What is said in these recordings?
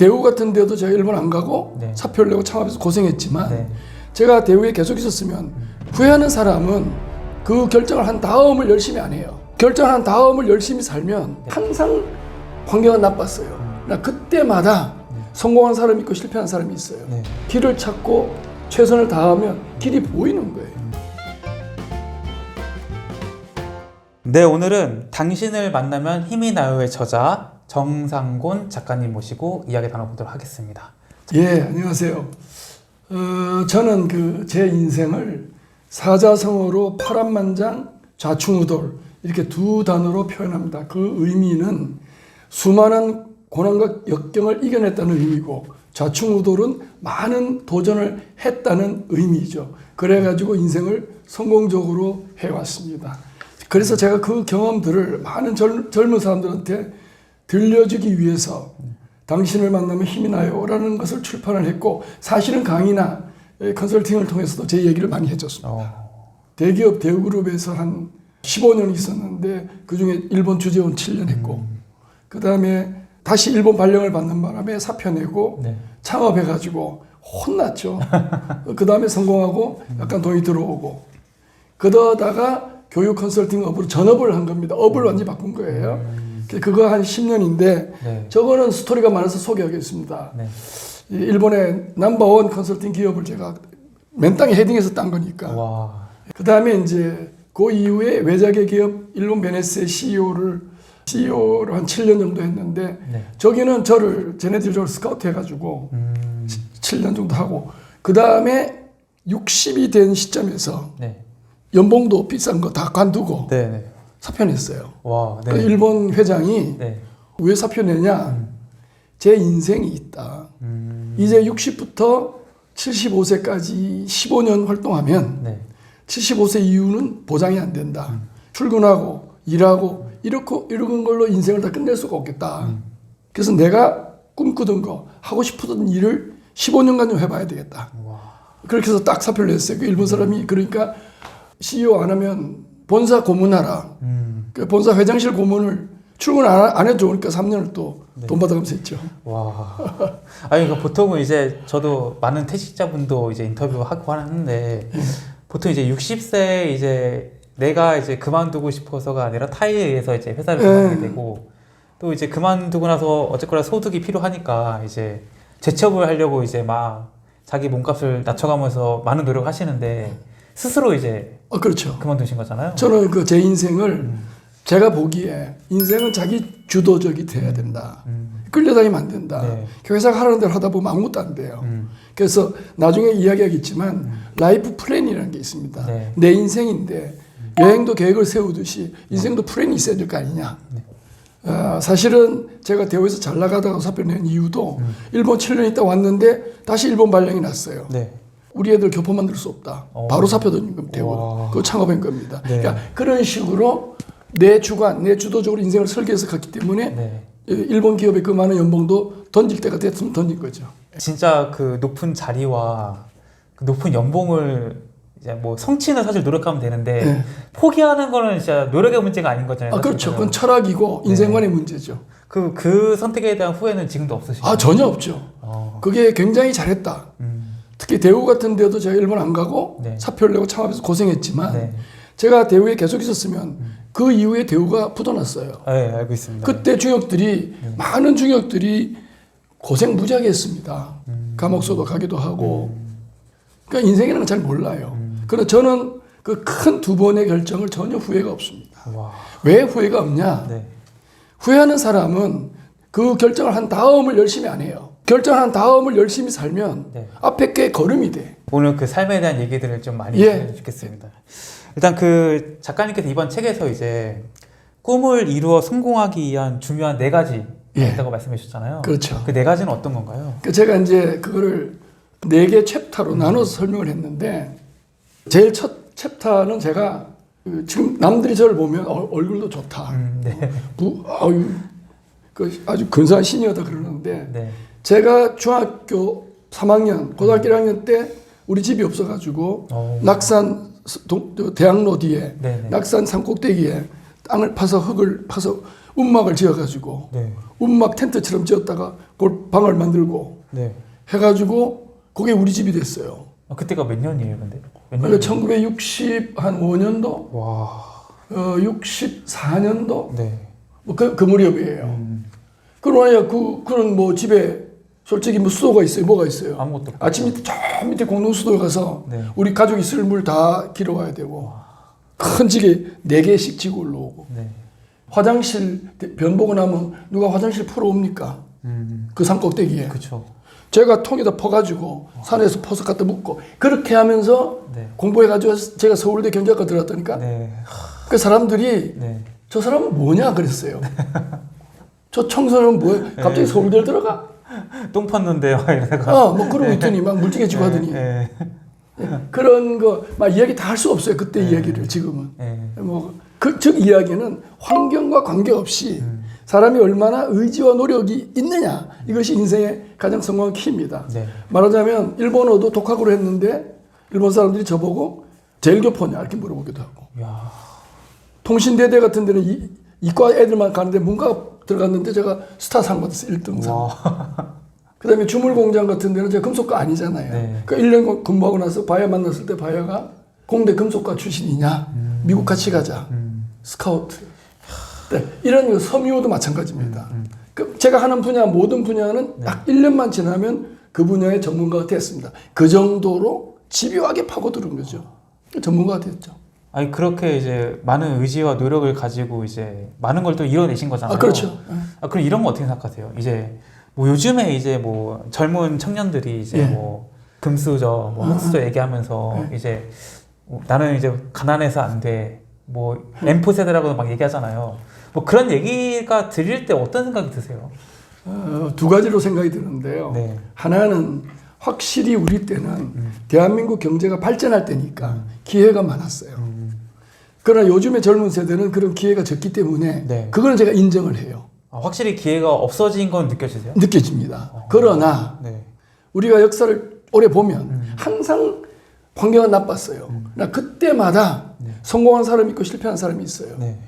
대우 같은 데도 제가 일본 안 가고 네. 사표를 내고 창업해서 고생했지만 네. 제가 대우에 계속 있었으면 후회하는 사람은 그 결정을 한 다음을 열심히 안 해요. 결정을 한 다음을 열심히 살면 항상 환경은 나빴어요. 그러나 그때마다 성공한 사람이 있고 실패한 사람이 있어요. 네. 길을 찾고 최선을 다하면 길이 보이는 거예요. 네, 오늘은 당신을 만나면 힘이 나요의 저자 정상곤 작가님 모시고 이야기 나눠보도록 하겠습니다. 예, 안녕하세요. 어, 저는 그 제 인생을 사자성어로 파란만장, 좌충우돌 이렇게 두 단어로 표현합니다. 그 의미는 수많은 고난과 역경을 이겨냈다는 의미고 좌충우돌은 많은 도전을 했다는 의미죠. 그래가지고 인생을 성공적으로 해왔습니다. 그래서 제가 그 경험들을 많은 젊, 젊은 사람들한테 들려주기 위해서 당신을 만나면 힘이 나요라는 것을 출판을 했고 사실은 강의나 에, 컨설팅을 통해서도 제 얘기를 많이 해줬습니다. 어, 대기업 대우그룹에서 한 15년 있었는데 그 중에 일본 주재원 7년 했고 그 다음에 다시 일본 발령을 받는 바람에 사표 내고 네. 창업해가지고 혼났죠. 그 다음에 성공하고 약간 돈이 들어오고 그러다가 교육 컨설팅 업으로 전업을 한 겁니다. 업을 완전히 바꾼 거예요. 그거 한 10년인데 네. 저거는 스토리가 많아서 소개하겠습니다. 네. 이 일본의 넘버원 컨설팅 기업을 제가 맨 땅에 헤딩해서 딴 거니까. 와. 그 다음에 이제 그 이후에 외자계 기업 일본 베네스의 CEO를 CEO를 한 7년 정도 했는데 네. 저기는 저를 저를 스카우트 해가지고 음, 7년 정도 하고 그 다음에 60이 된 시점에서 네. 연봉도 비싼 거 다 관두고 네. 네. 사표냈어요. 와. 그 네. 일본 회장이 네. 왜 사표내냐? 제 인생이 있다. 음, 이제 60부터 75세까지 15년 활동하면 네. 75세 이후는 보장이 안 된다. 출근하고 일하고 이렇고 이런 걸로 인생을 다 끝낼 수가 없겠다. 그래서 내가 꿈꾸던 거 하고 싶었던 일을 15년간 좀 해봐야 되겠다. 와. 그렇게 해서 딱 사표를 냈어요. 그 일본 사람이 그러니까 CEO 안 하면 본사 고문하라. 음, 그 본사 회장실 고문을 출근 안, 안 해도 좋으니까 3년을 또 네. 돈 받아가면서 했죠. 와. 아니, 그 보통은 이제 저도 많은 퇴직자분도 이제 인터뷰하고 하는데 보통 이제 60세 이제 내가 이제 그만두고 싶어서가 아니라 타이에 의해서 이제 회사를 그만두게 네. 되고 또 이제 그만두고 나서 어쨌거나 소득이 필요하니까 이제 재취업을 하려고 이제 막 자기 몸값을 낮춰가면서 많은 노력을 하시는데 스스로 이제 어, 그렇죠. 그만두신 거잖아요. 저는 그 제 인생을 제가 보기에 인생은 자기 주도적이 돼야 된다. 음, 끌려다니면 안 된다. 네. 그 회사가 하라는 대로 하다 보면 아무것도 안 돼요. 음, 그래서 나중에 이야기하겠지만 라이프 플랜이라는 게 있습니다. 네. 내 인생인데 여행도 계획을 세우듯이 인생도 플랜이 있어야 될 거 아니냐. 네. 어, 사실은 제가 대우에서 잘 나가다가 사표 낸 이유도 음. 일본 7년 있다 왔는데 다시 일본 발령이 났어요. 네. 우리 애들 교포 만들 수 없다. 어. 바로 사표 던진 겁니다. 와. 대우로. 그거 창업한 겁니다. 네. 그러니까 그런 식으로 내 주관, 내 주도적으로 인생을 설계해서 갔기 때문에 네. 일본 기업의 그 많은 연봉도 던질 때가 됐으면 던진 거죠. 진짜 그 높은 자리와 그 높은 연봉을 이제 뭐 성취는 사실 노력하면 되는데 네. 포기하는 거는 진짜 노력의 문제가 아닌 거잖아요. 아, 그렇죠. 그건 철학이고 인생관의 문제죠. 그, 그 선택에 대한 후회는 지금도 없으시죠? 아, 전혀 없죠. 어, 그게 굉장히 잘했다. 음, 특히 대우 같은 데도 제가 일본 안 가고 네. 사표를 내고 창업해서 고생했지만 네. 제가 대우에 계속 있었으면 그 이후에 대우가 붙어났어요. 네, 알고 있습니다. 그때 중역들이 많은 중역들이 고생 무지하게 했습니다. 감옥소도 가기도 하고. 그러니까 인생이라는 건잘 몰라요. 그러나 저는 그 큰 두 번의 결정을 전혀 후회가 없습니다. 와, 왜 후회가 없냐? 네. 후회하는 사람은 그 결정을 한 다음을 열심히 안 해요. 결정한 다음을 열심히 살면 네. 앞에 게 걸음이 돼. 오늘 그 삶에 대한 얘기들을 좀 많이 예. 해주면 좋겠습니다. 일단 그 작가님께서 이번 책에서 이제 꿈을 이루어 성공하기 위한 중요한 네 가지 예. 있다고 말씀해 주셨잖아요. 그렇죠. 그 네 가지는 어떤 건가요? 그 제가 이제 그거를 네 개 챕터로 나눠서 설명을 했는데 제일 첫 챕터는 제가 그 지금 남들이 저를 보면 어, 얼굴도 좋다. 음, 네. 부, 아유, 그 아주 근사한 시니어다 그러는데 네. 제가 중학교 3학년, 고등학교 1학년 때 우리 집이 없어가지고 어. 낙산 스- 동- 저 대학로 뒤에 네네. 낙산 산꼭대기에 땅을 파서 흙을 파서 움막을 지어가지고 네. 움막 텐트처럼 지었다가 그걸 방을 만들고 네. 해가지고 그게 우리 집이 됐어요. 아, 그때가 몇 년이에요, 근데? 몇 원래 1960한 5년도, 와. 어, 64년도 네. 뭐 그 그 무렵이에요. 음, 그러나 그 그런 뭐 집에 솔직히 뭐 수도가 있어요, 뭐가 있어요. 아무것도 없고. 아침 밑에 저 밑에 공동 수도에 가서 네. 우리 가족이 쓸 물 다 길어와야 되고 큰 지게 네 개씩 지고 올라오고 네. 화장실 변 보고 나면 누가 화장실 풀어 옵니까? 음. 그산 꼭대기에 그쵸. 제가 통에다 퍼가지고 산에서 퍼서 갖다 묻고 그렇게 하면서 네. 공부해가지고 제가 서울대 경제학과 들어갔다니까 네. 그 사람들이 네. 저 사람은 뭐냐 그랬어요. 저 청소는 뭐야? 갑자기 서울대 들어가? 똥 팠는데요, 이러다가. 어, 뭐 그러고 있더니 막 물지개지고 하더니 네. 그런 거 막 이야기 다 할 수 없어요. 그때 이야기를 지금은. 네. 뭐그즉 이야기는 환경과 관계없이 사람이 얼마나 의지와 노력이 있느냐 이것이 인생의 가장 성공한 키입니다. 네. 말하자면 일본어도 독학으로 했는데 일본 사람들이 저보고 제일교포냐 이렇게 물어보기도 하고 야. 통신대대 같은 데는 이, 이과 애들만 가는데 문과 들어갔는데 제가 스타 상 받았어요 1등상. 와. 그다음에 주물 공장 같은 데는 제가 금속과 아니잖아요. 네. 그 1년 근무하고 나서 바야 만났을 때 바야가 공대 금속과 출신이냐? 미국 같이 가자. 음. 스카우트. 네, 이런 거 섬유도 마찬가지입니다. 음, 그 제가 하는 분야 모든 분야는 네. 딱 1년만 지나면 그 분야의 전문가가 됐습니다. 그 정도로 집요하게 파고드는 거죠. 전문가가 됐죠. 아니 그렇게 이제 많은 의지와 노력을 가지고 이제 많은 걸 또 이뤄내신 거잖아요. 아, 그렇죠. 아, 그럼 이런 거 어떻게 생각하세요? 이제 뭐 요즘에 이제 뭐 젊은 청년들이 이제 예. 뭐 금수저, 뭐 흑수저 얘기하면서 이제 뭐 나는 이제 가난해서 안 돼. 뭐 M4 세대라고 막 얘기하잖아요. 뭐 그런 얘기가 들릴 때 어떤 생각이 드세요? 어, 두 가지로 생각이 드는데요. 네. 하나는 확실히 우리 때는 음. 대한민국 경제가 발전할 때니까 기회가 많았어요. 그러나 요즘의 젊은 세대는 그런 기회가 적기 때문에 네. 그거는 제가 인정을 해요. 아, 확실히 기회가 없어진 건 느껴지세요? 느껴집니다. 그러나 네. 우리가 역사를 오래 보면 음. 항상 환경은 나빴어요. 그러나 그때마다 성공한 사람이 있고 실패한 사람이 있어요. 네.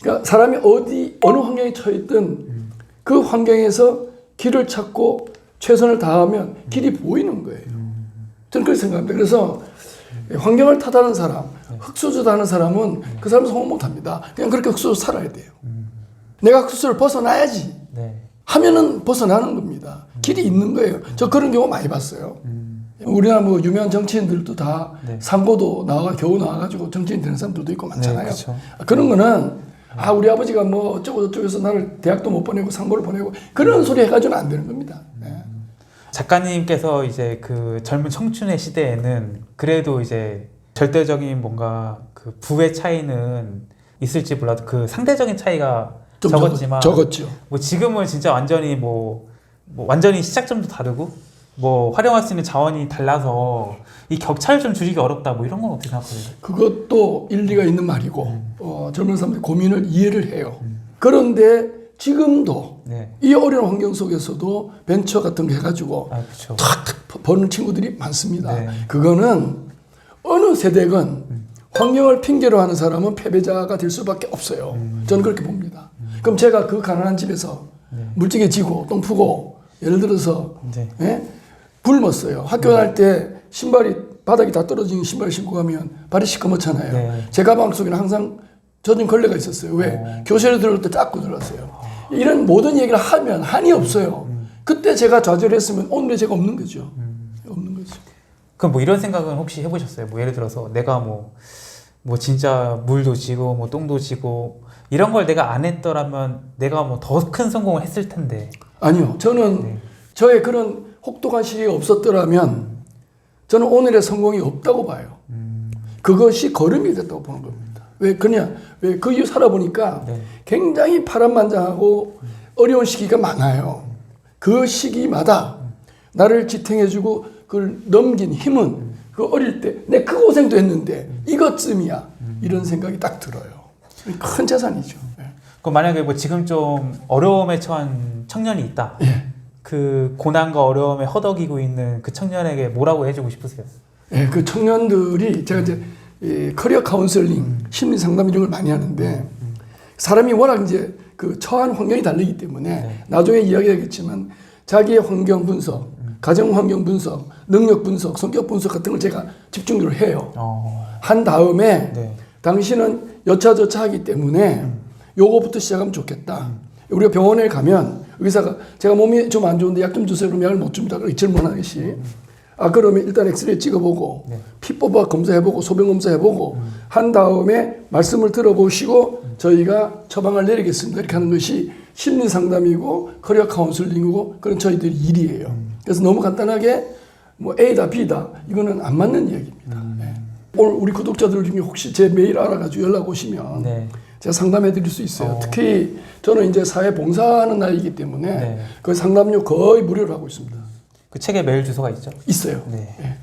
그러니까 사람이 어디 어느 환경에 처했든 그 환경에서 길을 찾고 최선을 다하면 길이 보이는 거예요. 저는 그렇게 생각합니다. 그래서 환경을 탓하는 사람, 흑수저 하는 사람은 그 사람은 성공 못합니다. 그냥 그렇게 흑수저 살아야 돼요. 내가 흑수저를 벗어나야지 네. 하면은 벗어나는 겁니다. 길이 있는 거예요. 저 그런 경우 많이 봤어요. 우리나라 뭐 유명한 정치인들도 다 네. 상고도 나와 겨우 나와가지고 정치인 되는 사람들도 있고 많잖아요. 네. 그런 거는 아 우리 아버지가 뭐 어쩌고 저쩌고 해서 나를 대학도 못 보내고 상고를 보내고 그런 소리 해가지고는 안 되는 겁니다. 네. 작가님께서 이제 그 젊은 청춘의 시대에는 그래도 이제 절대적인 뭔가 그 부의 차이는 있을지 몰라도 그 상대적인 차이가 좀 적었지만 적었, 죠뭐 지금은 진짜 완전히 뭐, 뭐 완전히 시작점도 다르고 뭐 활용할 수 있는 자원이 달라서 이 격차를 좀 줄이기 어렵다 뭐 이런 건 어떻게 생각하세요? 그것도 일리가 있는 말이고 음. 어, 젊은 사람들이 고민을 이해를 해요. 그런데 지금도 네. 이 어려운 환경 속에서도 벤처 같은 거 해가지고 아. 탁탁 버는 친구들이 많습니다. 네. 그거는 어느 세대건 환경을 핑계로 하는 사람은 패배자가 될 수밖에 없어요. 저는 그렇게 봅니다. 그럼 제가 그 가난한 집에서 물지개 지고 똥 푸고 예를 들어서 네. 예? 굶었어요. 학교 갈때 신발이 바닥이 다 떨어진 신발 신고 가면 발이 시커멓잖아요. 네. 제 가방 속에는 항상 젖은 걸레가 있었어요. 왜? 교실에 들어올 때 닦고 들어갔어요. 이런 모든 얘기를 하면 한이 없어요. 그때 제가 좌절했으면 오늘의 제가 없는 거죠. 없는 거죠. 그럼 뭐 이런 생각은 혹시 해보셨어요? 뭐 예를 들어서 내가 뭐, 뭐 진짜 물도 지고 뭐 똥도 지고 이런 걸 내가 안 했더라면 내가 뭐 더 큰 성공을 했을 텐데. 아니요. 저는 네. 저의 그런 혹독한 시기가 없었더라면 저는 오늘의 성공이 없다고 봐요. 그것이 걸음이 됐다고 보는 겁니다. 왜 그냥 왜그 이후 살아보니까 네. 굉장히 파란만장하고 어려운 시기가 많아요. 그 시기마다 나를 지탱해주고 그걸 넘긴 힘은 그 어릴 때 내 그 고생도 했는데 이것쯤이야 이런 생각이 딱 들어요. 큰 재산이죠. 예. 그럼 만약에 뭐 지금 좀 어려움에 처한 청년이 있다. 예. 그 고난과 어려움에 허덕이고 있는 그 청년에게 뭐라고 해주고 싶으세요? 예, 그 청년들이 제가 이제 이 커리어 카운슬링, 심리 상담 이런 걸 많이 하는데 사람이 워낙 이제 그 처한 환경이 다르기 때문에 네. 나중에 이야기하겠지만 자기의 환경 분석, 가정 환경 분석, 능력 분석, 성격 분석 같은 걸 제가 집중적으로 해요. 어, 한 다음에 네. 당신은 여차저차 하기 때문에 요거부터 시작하면 좋겠다. 우리가 병원에 가면 의사가 제가 몸이 좀 안 좋은데 약 좀 주세요 그러면 약을 못 줍니다. 그렇게 질문하듯이. 아 그러면 일단 엑스레이 찍어보고 네. 피 뽑아 검사해보고 소변 검사해보고 한 다음에 말씀을 들어보시고 저희가 처방을 내리겠습니다. 이렇게 하는 것이 심리 상담이고 커리어 카운슬링이고 그런 저희들이 일이에요. 그래서 너무 간단하게 뭐 A다 B다 이거는 안 맞는 이야기입니다. 네. 오늘 우리 구독자들 중에 혹시 제 메일 알아가지고 연락 오시면 네. 제가 상담해 드릴 수 있어요. 어. 특히 저는 이제 사회 봉사하는 나이기 때문에 네. 그 상담료 거의 무료로 하고 있습니다. 그 책에 메일 주소가 있죠? 있어요. 네. 예.